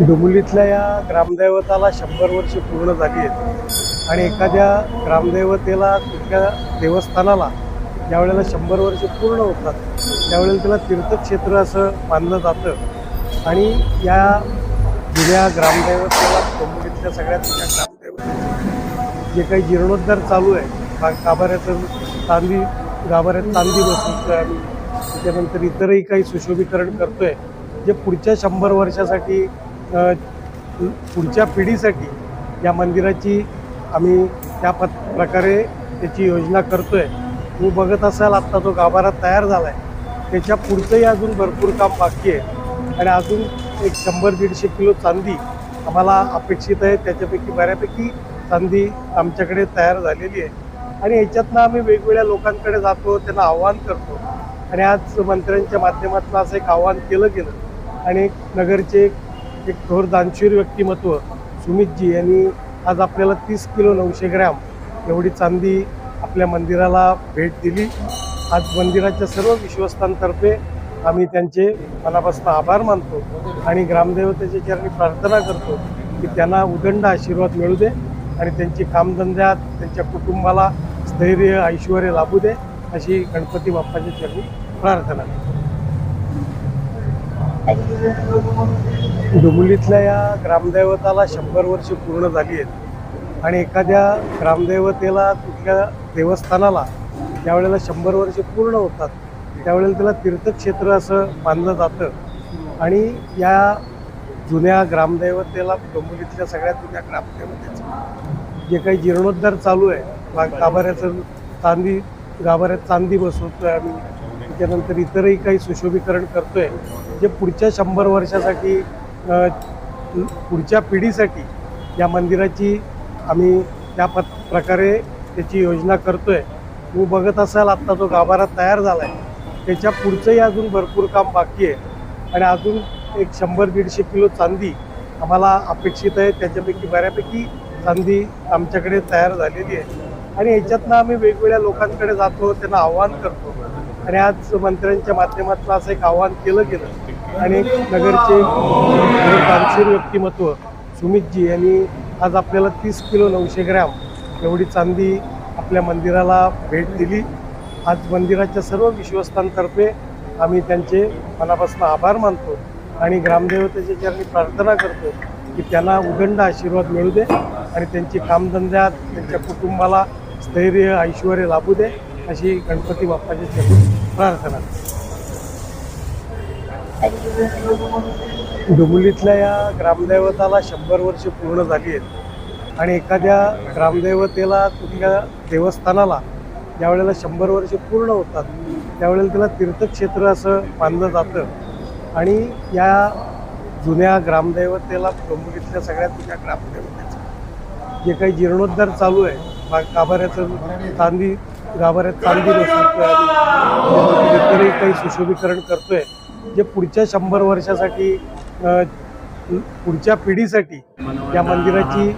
डोंबिवलीतल्या या ग्रामदैवताला शंभर वर्ष पूर्ण झाली आहेत. आणि एखाद्या ग्रामदैवतेला तिथल्या देवस्थानाला ज्यावेळेला शंभर वर्ष पूर्ण होतात त्यावेळेला त्याला तीर्थक्षेत्र असं मानलं जातं. आणि या जुन्या ग्रामदैवतेला डोंबिवलीतल्या सगळ्यात जुन्या ग्रामदैवतेचं जे काही जीर्णोद्धार चालू आहे गाभाऱ्याचं चांदी गाभाऱ्यात चांदी आहे आम्ही त्याच्यानंतर इतरही काही सुशोभीकरण करतोय जे पुढच्या शंभर वर्षासाठी पुढच्या पिढीसाठी या मंदिराची आम्ही त्या प प्रकारे त्याची योजना करतो आहे तुम्ही बघत असाल आत्ता जो गाभारा तयार झाला आहे त्याच्या पुढचंही अजून भरपूर काम बाकी आहे. आणि अजून एक शंभर दीडशे किलो चांदी आम्हाला अपेक्षित आहे. त्याच्यापैकी बऱ्यापैकी चांदी आमच्याकडे तयार झालेली आहे. आणि याच्यातनं आम्ही वेगवेगळ्या लोकांकडे जातो त्यांना आव्हान करतो. आणि आज मंत्र्यांच्या माध्यमातून असं एक आव्हान केलं गेलं. आणि नगरचे एक एक थोर दानशूर व्यक्तिमत्व सुमितजी यांनी आज आपल्याला तीस किलो नऊशे ग्रॅम एवढी चांदी आपल्या मंदिराला भेट दिली. आज मंदिराच्या सर्व विश्वस्तांतर्फे आम्ही त्यांचे मनापासून आभार मानतो आणि ग्रामदेवतेच्या चरणी प्रार्थना करतो की त्यांना उदंड आशीर्वाद मिळू दे आणि त्यांची कामधंद्यात त्यांच्या कुटुंबाला स्थैर्य ऐश्वर लाभू दे अशी गणपती बाप्पाच्या चरणी प्रार्थना डोंबिवलीतल्या या ग्रामदैवताला शंभर वर्ष पूर्ण झाली आहेत. आणि एखाद्या ग्रामदैवतेला कुठल्या देवस्थानाला ज्यावेळेला शंभर वर्ष पूर्ण होतात. त्यावेळेला त्याला तीर्थक्षेत्र असं मानलं जातं. आणि या जुन्या ग्रामदैवतेला डोंबिवलीतल्या सगळ्यात जुन्या ग्रामदैवतेचं जे काही जीर्णोद्धार चालू आहे गाभाऱ्याचं चांदी गाभाऱ्यात चांदी बसवतोय आम्ही. त्याच्यानंतर इतरही काही सुशोभीकरण करतोय जे पुढच्या शंभर वर्षासाठी पुढच्या पिढीसाठी या मंदिराची आम्ही त्या प प्रकारे त्याची योजना करतोय. तुम्ही बघत असाल आत्ता जो गाभारा तयार झाला आहे त्याच्या पुढचंही अजून भरपूर काम बाकी आहे. आणि अजून एक शंभर दीडशे किलो चांदी आम्हाला अपेक्षित आहे. त्याच्यापैकी बऱ्यापैकी चांदी आमच्याकडे तयार झालेली आहे. आणि याच्यातनं आम्ही वेगवेगळ्या लोकांकडे जातो त्यांना आव्हान करतो. आणि आज मंत्र्यांच्या माध्यमातून असं एक आव्हान केलं गेलं. आणि नगरचे दानशूर व्यक्तिमत्व सुमितजी यांनी आज आपल्याला तीस किलो नऊशे ग्रॅम एवढी चांदी आपल्या मंदिराला भेट दिली. आज मंदिराच्या सर्व विश्वस्तांतर्फे आम्ही त्यांचे मनापासून आभार मानतो आणि ग्रामदेवतेच्या चरणी प्रार्थना करतो की त्यांना उदंड आशीर्वाद मिळू दे आणि त्यांची कामधंद्यात त्यांच्या कुटुंबाला स्थैर्य ऐश्वर लाभू दे. अशी गणपती बाप्पाची प्रार्थना. डोंबिवलीतल्या या ग्रामदैवताला शंभर वर्ष पूर्ण झाली आहेत. आणि एखाद्या ग्रामदैवतेला कुठल्या देवस्थानाला ज्यावेळेला शंभर वर्ष पूर्ण होतात त्यावेळेला त्याला तीर्थक्षेत्र असं मानलं जातं. आणि या जुन्या ग्रामदैवतेला डोंबुलीतल्या सगळ्यात जुन्या ग्रामदैवतेचं. जे काही जीर्णोद्धार चालू आहे काभाऱ्याचं चांदी गाभाऱ्यात चांदी बसवतोय आम्ही काही सुशोभीकरण करतोय. जे पुढच्या शंभर वर्षासाठी पुढच्या पिढीसाठी या मंदिराची